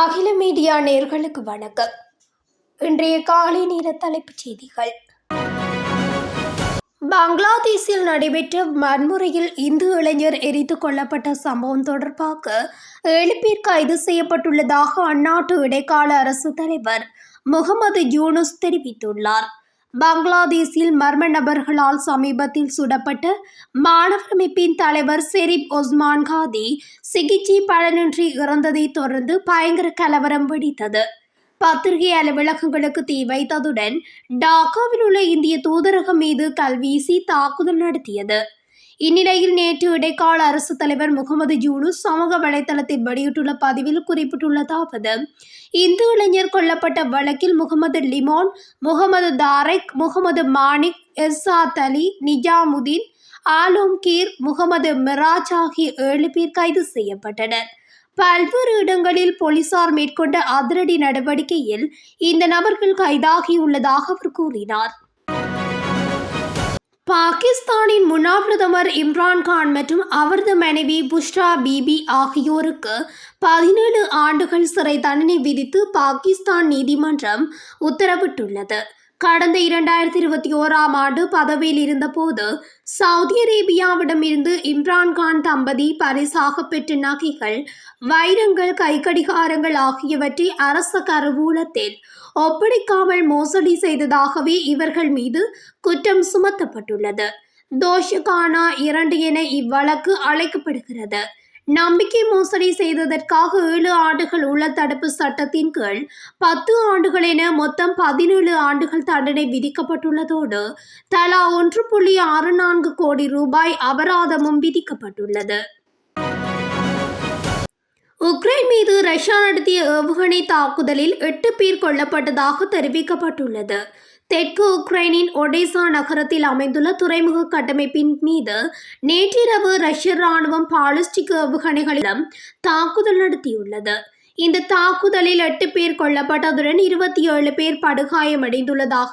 அகில மீடியா நேர்களுக்கு வணக்கம். இன்றைய காலை நேர தலைப்புச் செய்திகள். பங்களாதேஷில் நடைபெற்ற வன்முறையில் இந்து இளைஞர் எரித்து கொல்லப்பட்ட சம்பவம் தொடர்பாக ஏழு பேர் கைது செய்யப்பட்டுள்ளதாக அந்நாட்டு இடைக்கால அரசு தலைவர் முகமது யூனுஸ் தெரிவித்துள்ளார். பங்களாதேஷில் மர்ம நபர்களால் சமீபத்தில் சுடப்பட்ட மாணவர் அமைப்பின் தலைவர் செரிப் ஒஸ்மான் காதி சிகிச்சை பலனின்றி இறந்ததை தொடர்ந்து பயங்கர கலவரம் வெடித்தது. பத்திரிகை அலுவலகங்களுக்கு தீ வைத்ததுடன் டாக்காவில் உள்ள இந்திய தூதரகம் மீது கல்வீசி தாக்குதல் நடத்தியது. இந்நிலையில் நேற்று இடைக்கால அரசு தலைவர் முகமது யூனுஸ் சமூக வலைதளத்தில் வெளியிட்டுள்ள பதிவில் குறிப்பிட்டுள்ளதாவது இந்து இளைஞர் கொல்லப்பட்ட வழக்கில் முகமது லிமோன் முகமது தாரிக் முகமது மாணிக் எஸ்ஸாத் அலி நிஜாமுதீன் ஆலோம் கீர் முகமது மிராஜ் ஆகிய ஏழு பேர் கைது செய்யப்பட்டனர். பல்வேறு இடங்களில் போலீசார் மேற்கொண்ட அதிரடி நடவடிக்கையில் இந்த நபர்கள் கைதாகியுள்ளதாக அவர் கூறினார். பாகிஸ்தானின் முன்னாள் பிரதமர் இம்ரான்கான் மற்றும் அவரது மனைவி புஷ்ரா பீபி ஆகியோருக்கு பதினேழு ஆண்டுகள் சிறை தண்டனை விதித்து பாகிஸ்தான் நீதிமன்றம் உத்தரவிட்டுள்ளது. கடந்த இரண்டாயிரத்தி இருபத்தி ஓராம் ஆண்டு பதவியில் இருந்தபோது சவுதி அரேபியாவிடமிருந்து இம்ரான்கான் தம்பதி பரிசாக பெற்ற நகைகள் வைரங்கள் கைக்கடிகாரங்கள் ஆகியவற்றை அரச கருவூலத்தில் ஒப்படைக்காமல் மோசடி செய்ததாகவே இவர்கள் மீது குற்றம் சுமத்தப்பட்டுள்ளது. தோஷகானா இரண்டு என இவ்வழக்கு அழைக்கப்படுகிறது. நம்பிக்கை மோசடி செய்ததற்காக ஏழு ஆண்டுகள் உள்ள தடுப்பு சட்டத்தின் கீழ் பத்து ஆண்டுகள் என மொத்தம் பதினேழு ஆண்டுகள் தண்டனை விதிக்கப்பட்டுள்ளதோடு தலா ஒன்று புள்ளி ஆறு நான்கு கோடி ரூபாய் அபராதமும் விதிக்கப்பட்டுள்ளது. உக்ரைன் மீது ரஷ்யா நடத்திய ஏவுகணை தாக்குதலில் எட்டு பேர் கொல்லப்பட்டதாக தெரிவிக்கப்பட்டுள்ளது. தெற்கு உக்ரைனின் ஒடேசா நகரத்தில் அமைந்துள்ள துறைமுக கட்டமைப்பின் மீது நேற்றிரவு ரஷ்ய ராணுவம் பாலிஸ்டிக் ஏவுகணைகளிடம் தாக்குதல் நடத்தியுள்ளது. இந்த தாக்குதலில் எட்டு பேர் கொல்லப்பட்டதுடன் இருபத்தி ஏழு பேர் படுகாயமடைந்துள்ளதாக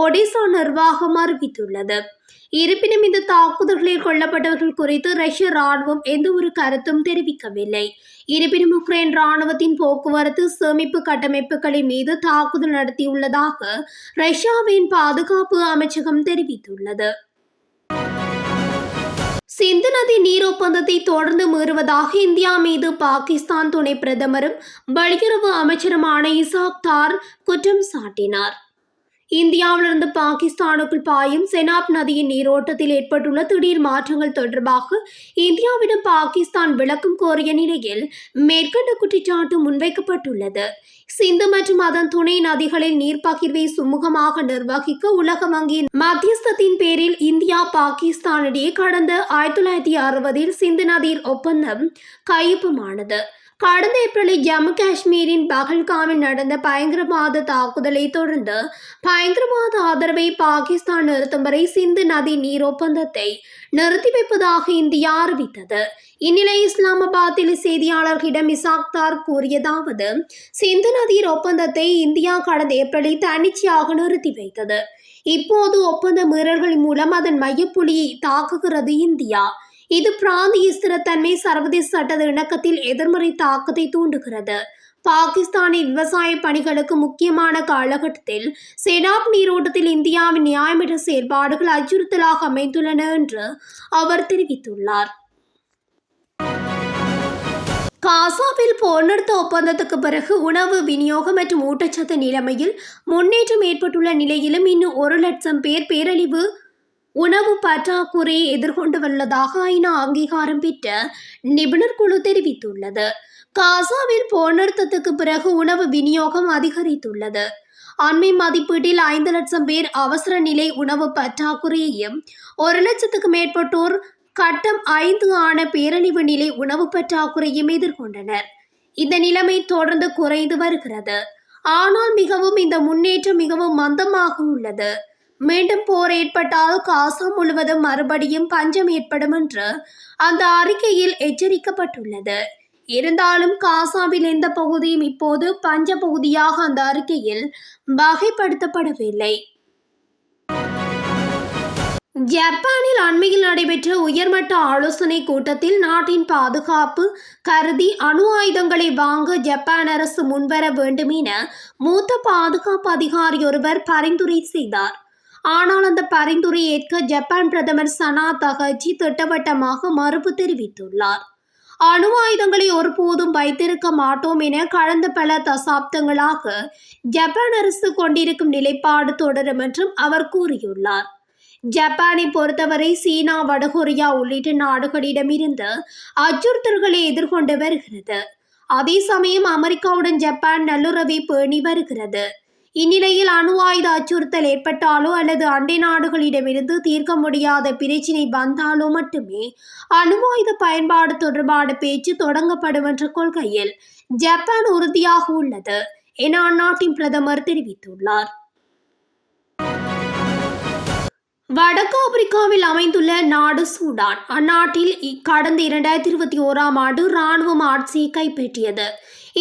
ஒடிசா நிர்வாகம் அறிவித்துள்ளது. இருப்பினும் இந்த தாக்குதல்களில் கொல்லப்பட்டவர்கள் குறித்து ரஷ்ய ராணுவம் எந்த ஒரு கருத்தும் தெரிவிக்கவில்லை. இருப்பினும் உக்ரைன் ராணுவத்தின் போக்குவரத்து சேமிப்பு கட்டமைப்புகளின் மீது தாக்குதல் நடத்தியுள்ளதாக ரஷ்யாவின் பாதுகாப்பு அமைச்சகம் தெரிவித்துள்ளது. சிந்து நதி நீர் ஒப்பந்தத்தை தொடர்ந்து மீறுவதாக இந்தியா மீது பாகிஸ்தான் துணை பிரதமரும் வெளியுறவு அமைச்சருமான இசாக் தார் குற்றம் சாட்டினார். இந்தியாவிலிருந்து பாகிஸ்தானுக்குள் பாயும் செனாப் நதியின் நீரோட்டத்தில் ஏற்பட்டுள்ள திடீர் மாற்றங்கள் தொடர்பாக இந்தியாவிடம் பாகிஸ்தான் விளக்கம் கோரிய நிலையில் மேற்கண்ட குற்றச்சாட்டு முன்வைக்கப்பட்டுள்ளது. சிந்து மற்றும் அதன் துணை நதிகளில் நீர் பகிர்வை சுமூகமாக நிர்வகிக்க உலக வங்கியின் மத்தியஸ்தத்தின் பேரில் இந்தியா பாகிஸ்தானிடையே கடந்த ஆயிரத்தி தொள்ளாயிரத்தி அறுபதில் சிந்து நதியின் ஒப்பந்தம் கையொப்பமானது. கடந்த ஏப்ரலில் ஜம்மு காஷ்மீரின் பகல்காமில் நடந்த பயங்கரவாத தாக்குதலை தொடர்ந்து பயங்கரவாத ஆதரவை பாகிஸ்தான் நிறுத்தும் வரை சிந்து நதி நீர் ஒப்பந்தத்தை நிறுத்தி வைப்பதாக இந்தியா அறிவித்தது. இந்நிலை இஸ்லாமாபாத்தில் செய்தியாளர்களிடம் இசாக்தார் கூறியதாவது சிந்து நதியின் ஒப்பந்தத்தை இந்தியா கடந்த ஏப்ரலில் தன்னிச்சையாக நிறுத்தி வைத்தது. இப்போது ஒப்பந்த மீறல்கள் மூலம் அதன் மையப்புள்ளியை தாக்குகிறது இந்தியா. இது பிராந்திய ஸ்திரத்தன்மை சர்வதேச சட்டத இணக்கத்தில் எதிர்மறை தாக்கத்தை தூண்டுகிறது. பாகிஸ்தானின் விவசாய பணிகளுக்கு முக்கியமான காலகட்டத்தில் செனாப் நீரோட்டத்தில் இந்தியாவின் நியாயமற்ற செயல்பாடுகள் அச்சுறுத்தலாக அமைந்துள்ளன என்று அவர் தெரிவித்துள்ளார். காசாவில் போர் நிறுத்த ஒப்பந்தத்துக்கு பிறகு உணவு விநியோகம் மற்றும் ஊட்டச்சத்து நிலைமையில் முன்னேற்றம் ஏற்பட்டுள்ள நிலையிலும் இன்னும் ஒரு லட்சம் பேர் பேரழிவு உணவு பற்றாக்குறையை எதிர்கொண்டு உள்ளதாக ஐநா அங்கீகாரம் பெற்ற நிபுணர் குழு தெரிவித்துள்ளது. காசாவில் போனர்த்தத்துக்கு பிறகு உணவு விநியோகம் அதிகரித்துள்ளது. அண்மை மதிப்பீட்டில் ஐந்து லட்சம் பேர் அவசர நிலை உணவு பற்றாக்குறையையும் ஒரு லட்சத்துக்கு மேற்பட்டோர் கட்டம் ஐந்து ஆன பேரழிவு நிலை உணவு பற்றாக்குறையும் எதிர்கொண்டனர். இந்த நிலைமை தொடர்ந்து குறைந்து வருகிறது. ஆனால் மிகவும் இந்த முன்னேற்றம் மிகவும் மந்தமாக உள்ளது. மீண்டும் போர் ஏற்பட்டால் காசா முழுவதும் மறுபடியும் பஞ்சம் ஏற்படும் என்று அந்த அறிக்கையில் எச்சரிக்கப்பட்டுள்ளது. இருந்தாலும் காசாவில் எந்த பகுதியும் இப்போது பஞ்ச பகுதியாக அந்த அறிக்கையில் வகைப்படுத்தப்படவில்லை. ஜப்பானில் அண்மையில் நடைபெற்ற உயர்மட்ட ஆலோசனை கூட்டத்தில் நாட்டின் பாதுகாப்பு கருதி அணு ஆயுதங்களை வாங்க ஜப்பான் அரசு முன்வர வேண்டும் என மூத்த பாதுகாப்பு அதிகாரி ஒருவர் பரிந்துரை செய்தார். ஆனால் அந்த பரிந்துரை ஏற்க ஜப்பான் பிரதமர் சனா தகச்சி திட்டவட்டமாக மறுப்பு தெரிவித்துள்ளார். அணு ஆயுதங்களை ஒருபோதும் வைத்திருக்க மாட்டோம் என கடந்த பல தசாப்தங்களாக ஜப்பான் அரசு கொண்டிருக்கும் நிலைப்பாடு தொடரும் என்றும் அவர் கூறியுள்ளார். ஜப்பானை பொறுத்தவரை சீனா வடகொரியா உள்ளிட்ட நாடுகளிடமிருந்து அச்சுறுத்தல்களை எதிர்கொண்டு வருகிறது. அதே சமயம் அமெரிக்காவுடன் ஜப்பான் நல்லுறவை பேணி வருகிறது. இந்நிலையில் அணு ஆயுத அச்சுறுத்தல் ஏற்பட்டாலோ அல்லது அண்டை நாடுகளிடமிருந்து தீர்க்க முடியாத பிரச்சினை வந்தாலோ மட்டுமே அணு ஆயுத பயன்பாடு தொடர்பான பேச்சு தொடங்கப்படும் என்ற கொள்கையில் ஜப்பான் உறுதியாக உள்ளது என அந்நாட்டின் பிரதமர் தெரிவித்துள்ளார். வடக்கு ஆப்பிரிக்காவில் அமைந்துள்ள நாடு சூடான். அந்நாட்டில் கடந்த இரண்டாயிரத்தி இருபத்தி ஓராம் ஆண்டு இராணுவம் ஆட்சியை கைப்பற்றியது.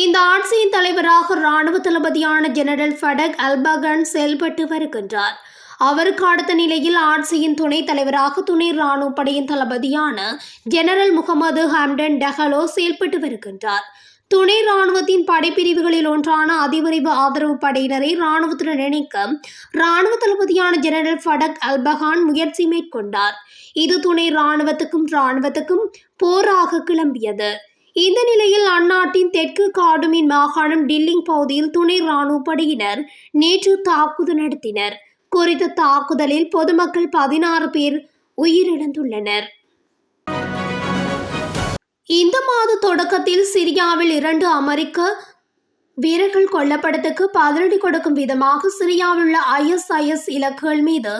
இந்த ஆட்சியின் தலைவராக இராணுவ தளபதியான ஜெனரல் ஃபடக் அல்பகன் செயல்பட்டு வருகின்றார். அவருக்கு அடுத்த நிலையில் ஆட்சியின் துணைத் தலைவராக துணை ராணுவ படையின் தளபதியான ஜெனரல் முகமது ஹம்டன் டஹலோ செயல்பட்டு வருகின்றார். துணை ராணுவத்தின் படைப்பிரிவுகளில் ஒன்றான அதிவிரைவு ஆதரவு படையினரை ராணுவத்துடன் இணைக்க ராணுவ தளபதியான ஜெனரல் ஃபடக் அல்பகான் முயற்சி மேற்கொண்டார். இது துணை ராணுவத்துக்கும் ராணுவத்துக்கும் போராக கிளம்பியது. இந்த நிலையில் அந்நாட்டின் தெற்கு காடுமின் மாகாணம் டில்லிங் பகுதியில் துணை ராணுவ படையினர் நேற்று தாக்குதல் நடத்தினர். குறித்த தாக்குதலில் பொதுமக்கள் பதினாறு பேர் உயிரிழந்துள்ளனர். இந்த மாத தொடக்கத்தில் சிரியாவில் இரண்டு அமெரிக்க வீரர்கள் கொல்லப்படத்துக்கு பதிலடி கொடுக்கும் விதமாக சிரியாவில் உள்ள ஐஎஸ்ஐஎஸ் இலக்குகள் மீது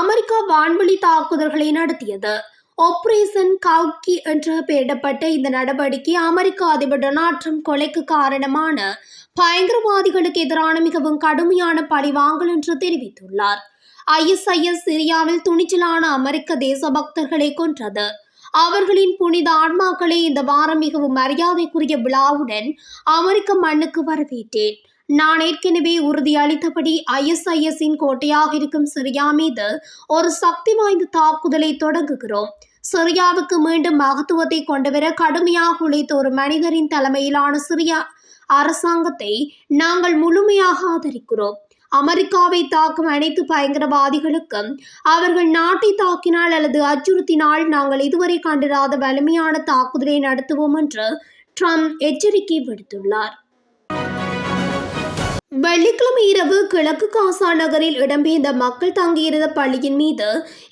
அமெரிக்கா வான்வெளி தாக்குதல்களை நடத்தியது. ஆப்ரேஷன் கவுக்கி என்று பெயரிடப்பட்ட இந்த நடவடிக்கை அமெரிக்க அதிபர் டொனால்ட் ட்ரம்ப் கொலைக்கு காரணமான பயங்கரவாதிகளுக்கு எதிரான மிகவும் கடுமையான பழிவாங்கல் என்று தெரிவித்துள்ளார். ஐஎஸ்ஐஎஸ் சிரியாவில் துணிச்சலான அமெரிக்க தேசபக்தர்களை கொன்றது. அவர்களின் புனித ஆன்மாக்களை இந்த வாரம் மிகவும் மரியாதைக்குரிய விழாவுடன் அமெரிக்க மண்ணுக்கு வரவேற்றேன். நான் ஏற்கனவே உறுதியளித்தபடி ஐஎஸ்ஐஎஸ்ஸின் கோட்டையாக இருக்கும் சிரியா மீது ஒரு சக்தி வாய்ந்த தாக்குதலை தொடங்குகிறோம். சிரியாவுக்கு மீண்டும் மகத்துவத்தை கொண்டுவர கடுமையாக உழைத்த ஒரு மனிதரின் தலைமையிலான சிரியா அரசாங்கத்தை நாங்கள் முழுமையாக ஆதரிக்கிறோம். அமெரிக்காவை தாக்கும் அனைத்து பயங்கரவாதிகளுக்கும் அவர்கள் நாட்டை தாக்கினால் அல்லது அச்சுறுத்தினால் நாங்கள் இதுவரை கண்டிராத வலிமையான தாக்குதலை நடத்துவோம் என்று ட்ரம்ப் எச்சரிக்கை விடுத்துள்ளார். வெள்ளிக்கிழமை இரவு கிழக்கு காசா நகரில் இடம்பெயர்ந்த மக்கள் தங்கியிருந்த பள்ளியின் மீது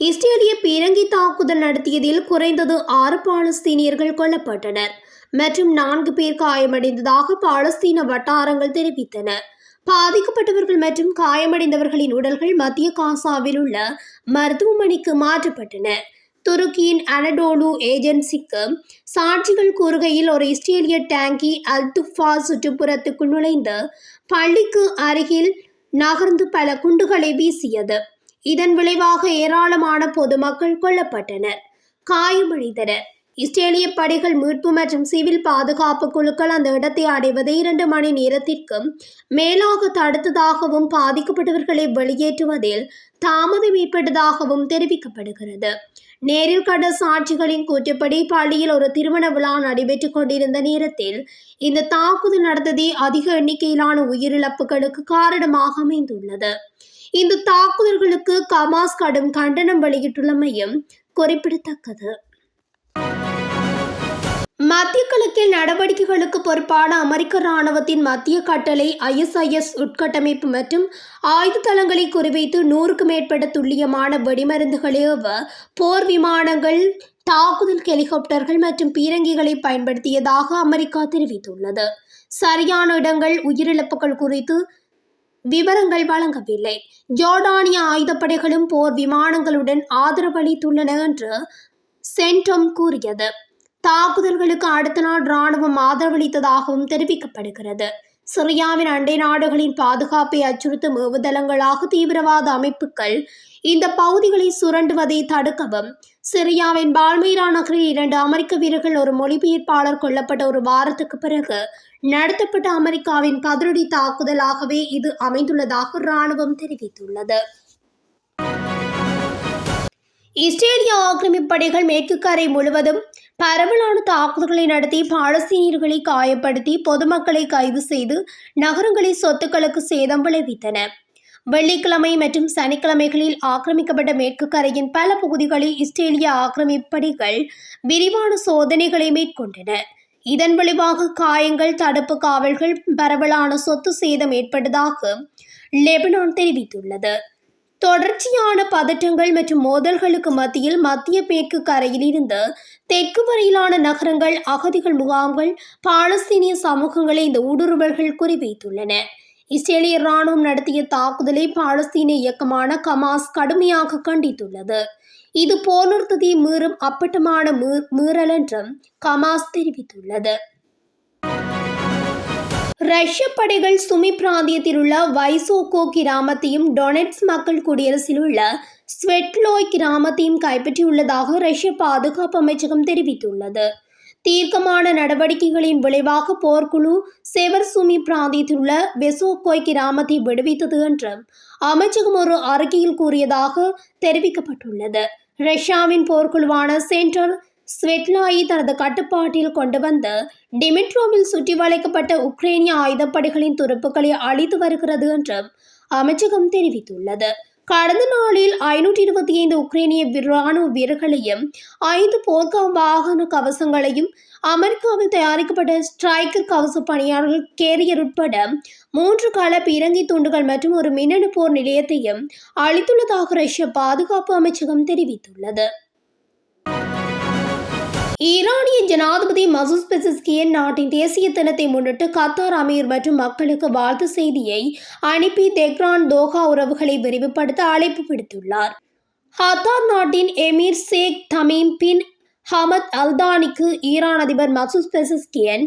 இஸ்ரேலிய பீரங்கி தாக்குதல் நடத்தியதில் குறைந்தது ஆறு பாலஸ்தீனியர்கள் கொல்லப்பட்டனர். மற்றும் நான்கு பேர் காயமடைந்ததாக பாலஸ்தீன வட்டாரங்கள் தெரிவித்தன. பாதிக்கப்பட்டவர்கள் மற்றும் காயமடைந்தவர்களின் உடல்கள் மத்திய காசாவில் உள்ள மருத்துவமனைக்கு மாற்றப்பட்டன. துருக்கியின் அனடோலு ஏஜென்சிக்கு சாட்சிகள் கூறுகையில் ஒரு இஸ்ரேலிய டேங்கி அல்துஃபா சுற்றுப்புறத்துக்குள் நுழைந்து பள்ளிக்கு அருகில் நகர்ந்து பல குண்டுகளை வீசியது. இதன் விளைவாக ஏராளமான பொதுமக்கள் கொல்லப்பட்டனர். காயமடைந்தனர். இஸ்ரேலிய படைகள் மீட்பு மற்றும் சிவில் பாதுகாப்பு குழுக்கள் அந்த இடத்தை அடைவதை இரண்டு மணி நேரத்திற்கும் மேலாக தடுத்ததாகவும் பாதிக்கப்பட்டவர்களை வெளியேற்றுவதில் தாமதம் ஏற்பட்டதாகவும் தெரிவிக்கப்படுகிறது. நேரில் கண்ட சாட்சிகளின் கூற்றுப்படி பள்ளியில் ஒரு திருமண விழா நடைபெற்றுக் கொண்டிருந்த நேரத்தில் இந்த தாக்குதல் நடந்ததே அதிக எண்ணிக்கையிலான உயிரிழப்புகளுக்கு காரணமாக அமைந்துள்ளது. இந்த தாக்குதல்களுக்கு கமாஸ் கடும் கண்டனம் வெளியிட்டுள்ளமையும் குறிப்பிடத்தக்கது. மத்திய கிழக்கில் நடவடிக்கைகளுக்கு பொறுப்பான அமெரிக்க இராணுவத்தின் மத்திய கட்டளை ஐஎஸ்ஐஎஸ் உட்கட்டமைப்பு மற்றும் ஆயுத தளங்களை குறிவைத்து நூறுக்கும் மேற்பட்ட துல்லியமான வெடிமருந்துகளை போர் விமானங்கள் தாக்குதல் ஹெலிகாப்டர்கள் மற்றும் பீரங்கிகளை பயன்படுத்தியதாக அமெரிக்கா தெரிவித்துள்ளது. சரியான இடங்கள் உயிரிழப்புகள் குறித்து விவரங்கள் வழங்கவில்லை. ஜோர்டானிய ஆயுதப்படைகளும் போர் விமானங்களுடன் ஆதரவளித்துள்ளன என்று சென்டம் கூறியது. தாக்குதல்களுக்கு அடுத்த நாள் ராணுவம் ஆதரவளித்ததாகவும் தெரிவிக்கப்படுகிறது. சிரியாவின் அண்டை நாடுகளின் பாதுகாப்பை அச்சுறுத்தும் ஏவுதளங்களாக தீவிரவாத அமைப்புகள் இந்த பகுதிகளை சுரண்டுவதை தடுக்கவும் சிரியாவின் பால்மீரா நகரில் இரண்டு அமெரிக்க வீரர்கள் ஒரு மொழிபெயர்ப்பாளர் கொல்லப்பட்ட ஒரு வாரத்துக்கு பிறகு நடத்தப்பட்ட அமெரிக்காவின் பதிலடி தாக்குதலாகவே இது அமைந்துள்ளதாக இராணுவம் தெரிவித்துள்ளது. இஸ்ரேலிய ஆக்கிரமிப்பு படைகள் மேற்கு கரை முழுவதும் பரவலான தாக்குதல்களை நடத்தி பாலஸ்தீனியர்களை காயப்படுத்தி பொதுமக்களை கைது செய்து நகரங்களில் சொத்துக்களுக்கு சேதம் விளைவித்தன. வெள்ளிக்கிழமை மற்றும் சனிக்கிழமைகளில் ஆக்கிரமிக்கப்பட்ட மேற்கு கரையின் பல பகுதிகளில் இஸ்ரேலிய ஆக்கிரமிப்பு படைகள் விரிவான சோதனைகளை மேற்கொண்டன. இதன் விளைவாக காயங்கள் தடுப்பு காவல்கள் பரவலான சொத்து சேதம் ஏற்பட்டதாக லெபனான் தெரிவித்துள்ளது. தொடர்ச்சியான பதற்றங்கள் மற்றும் மோதல்களுக்கு மத்தியில் மத்திய மேற்கு கரையில் இருந்து தெற்கு வரையிலான நகரங்கள் அகதிகள் முகாம்கள் பாலஸ்தீனிய சமூகங்களை இந்த ஊடுருவல்கள் குறிவைத்துள்ளன. இஸ்ரேலிய இராணுவம் நடத்திய தாக்குதலை பாலஸ்தீன இயக்கமான கமாஸ் கடுமையாக கண்டித்துள்ளது. இது போர் நிறுத்தத்தை மீறும் அப்பட்டமான மீறல் என்றும் கமாஸ் தெரிவித்துள்ளது. ரஷ்ய படைகள் சுமி பிராந்தியத்தில் உள்ள வைசோகோ கிராமத்தையும் டொனெட்ஸ் மக்கள் குடியரசில் உள்ள ஸ்வெட்லோய் கிராமத்தையும் கைப்பற்றியுள்ளதாக ரஷ்ய பாதுகாப்பு அமைச்சகம் தெரிவித்துள்ளது. தீர்க்கமான நடவடிக்கைகளின் விளைவாக போர்க்குழு செவர் சுமி பிராந்தியத்தில் உள்ள வெசோகோய் கிராமத்தை விடுவித்தது என்றும் அமைச்சகம் ஒரு அறிக்கையில் கூறியதாக தெரிவிக்கப்பட்டுள்ளது. ரஷ்யாவின் போர்க்குழுவான சென்டர் ஸ்வெட்லாயி தனது கட்டுப்பாட்டில் கொண்டு வந்த டிமிட்ரோவில் சுற்றி வளைக்கப்பட்ட உக்ரைனிய ஆயுதப்படைகளின் துருப்புக்களை அழித்து வருகிறது என்றும் அமைச்சகம் தெரிவித்துள்ளது. கடந்த நாளில் ஐநூற்றி இருபத்தி ஐந்து உக்ரைனிய வி- ராணுவ வீரர்களையும் ஐந்து போர்க்க வாகன கவசங்களையும் அமெரிக்காவில் தயாரிக்கப்பட்ட ஸ்ட்ரைக்கர் கவச பணியாளர்கள் கேரியர் உட்பட மூன்று கால பீரங்கி துண்டுகள் மற்றும் ஒரு மின்னணு போர் நிலையத்தையும் அளித்துள்ளதாக ரஷ்ய பாதுகாப்பு அமைச்சகம் தெரிவித்துள்ளது. ஈரானிய ஜனாதிபதி மசூஸ் பெசிஸ்கியன் நாட்டின் தேசிய தினத்தை முன்னிட்டு கத்தார் அமீர் மற்றும் மக்களுக்கு வாழ்த்து செய்தியை அனுப்பி தெஹ்ரான் தோஹா உறவுகளை விரிவுபடுத்த அழைப்பு விடுத்துள்ளார். ஹத்தார் நாட்டின் emir Sheikh Tamim bin Hamad அல்தானிக்கு ஈரான் அதிபர் மசூஸ் பெசிஸ்கியன்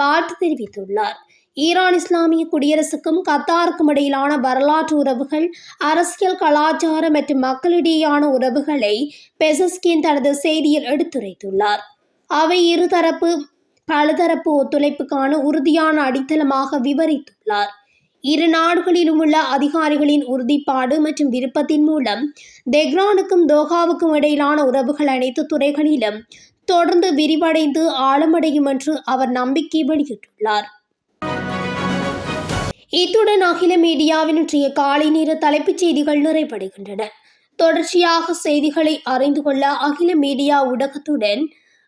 வாழ்த்து தெரிவித்துள்ளார். ஈரான் இஸ்லாமிய குடியரசுக்கும் கத்தாருக்கும் இடையிலான வரலாற்று உறவுகள் அரசியல் கலாச்சாரம் மற்றும் மக்களிடையேயான உறவுகளை பெசஸ்கின் தனது செய்தியில் எடுத்துரைத்துள்ளார். அவை இருதரப்பு பலதரப்பு ஒத்துழைப்புக்கான உறுதியான அடித்தளமாக விவரித்துள்ளார். இரு நாடுகளிலும் உள்ள அதிகாரிகளின் உறுதிப்பாடு மற்றும் விருப்பத்தின் மூலம் தெஹ்ரானுக்கும் தோஹாவுக்கும் இடையிலான உறவுகள் அனைத்து துறைகளிலும் தொடர்ந்து விரிவடைந்து ஆழமடையும் என்று அவர் நம்பிக்கை வெளியிட்டுள்ளார். இத்துடன் அகில மீடியாவின் இன்றைய காலை நேர தலைப்புச் செய்திகள் நிறைவடைகின்றன. தொடர்ச்சியாக செய்திகளை அறிந்து கொள்ள அகில மீடியா ஊடகத்துடன்